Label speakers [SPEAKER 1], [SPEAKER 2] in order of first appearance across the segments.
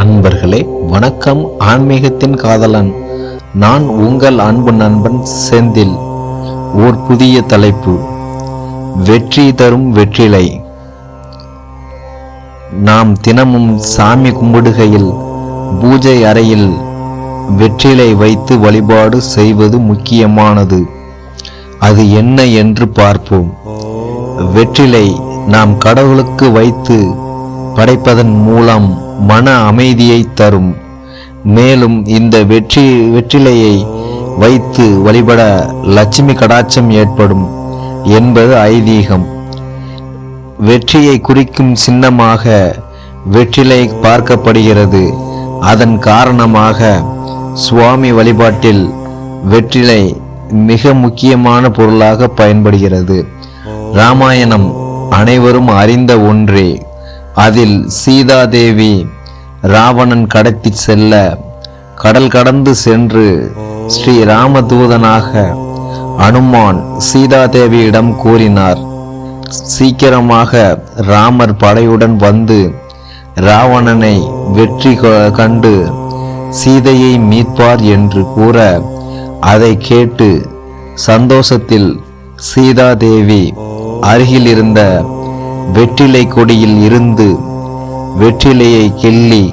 [SPEAKER 1] அன்பர்களே வணக்கம். ஆன்மீகத்தின் காதலன் நான் உங்கள் அன்பு நண்பன் செந்தில். ஓர் புதிய தலைப்பு வெற்றி தரும் வெற்றிலை. நாம் தினமும் சாமி கும்பிடுகையில் பூஜை அறையில் வெற்றிலை வைத்து வழிபாடு செய்வது முக்கியமானது. அது என்ன என்று பார்ப்போம். வெற்றிலை நாம் கடவுளுக்கு வைத்து படைப்பதன் மூலம் மன அமைதியை தரும். மேலும் இந்த வெற்றி வெற்றிலையை வைத்து வழிபட லட்சுமி கடாட்சம் ஏற்படும் என்பது ஐதீகம். வெற்றியை குறிக்கும் சின்னமாக வெற்றிலை பார்க்கப்படுகிறது. அதன் காரணமாக சுவாமி வழிபாட்டில் வெற்றிலை மிக முக்கியமான பொருளாக பயன்படுகிறது. ராமாயணம் அனைவரும் அறிந்த ஒன்றே அதில் சீதாதேவி ராவணன் கடத்தி செல்ல கடல் கடந்து சென்று ஸ்ரீ ராமதூதனாக அனுமான் சீதாதேவியிடம் கூறினார். சீக்கிரமாக ராமர் படையுடன் வந்து ராவணனை வெற்றி கண்டு சீதையை மீட்பார் என்று கூற அதை கேட்டு சந்தோஷத்தில் சீதாதேவி அருகிலிருந்த வெற்றிலை கொடியில் இருந்து வெற்றிலையை கிள்ளி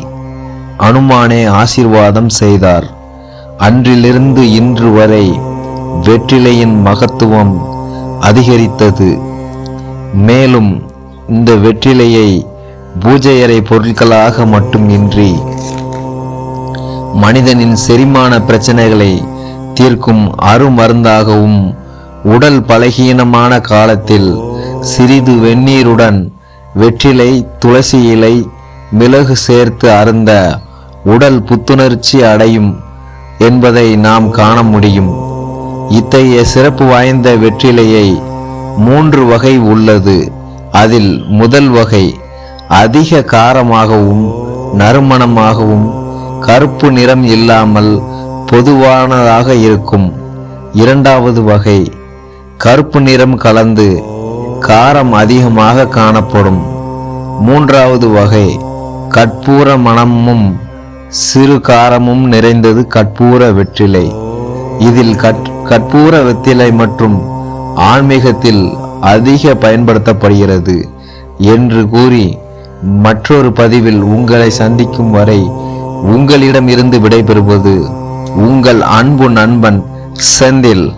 [SPEAKER 1] அனுமானே ஆசீர்வாதம் செய்தார். அன்றிலிருந்து இன்று வரை வெற்றிலையின் மகத்துவம் அதிகரித்தது. மேலும் இந்த வெற்றிலையை பூஜையறை பொருட்களாக மட்டுமின்றி மனிதனின் செரிமான பிரச்சனைகளை தீர்க்கும் அருமருந்தாகவும் உடல் பலகீனமான காலத்தில் சிறிது வெந்நீருடன் வெற்றிலை துளசி இலை மிளகு சேர்த்து அருந்த உடல் புத்துணர்ச்சி அடையும் என்பதை நாம் காண முடியும். இத்தகைய சிறப்பு வாய்ந்த வெற்றிலையை மூன்று வகை உள்ளது. அதில் முதல் வகை அதிக காரமாகவும் நறுமணமாகவும் கருப்பு நிறம் இல்லாமல் பொதுவானதாக இருக்கும். இரண்டாவது வகை கருப்பு நிறம் கலந்து காரம் அதிகமாக காணப்படும். மூன்றாவது வகை கற்பூர மணமும் சிறு காரமும் நிறைந்தது கற்பூர வெற்றிலை. இதில் கற்- கற்பூர வெற்றிலை மற்றும் ஆன்மீகத்தில் அதிக பயன்படுத்தப்படுகிறது என்று கூறி மற்றொரு பதிவில் உங்களை சந்திக்கும் வரை உங்களிடம் இருந்து விடைபெறுவது உங்கள் அன்பு நண்பன் செந்தில்.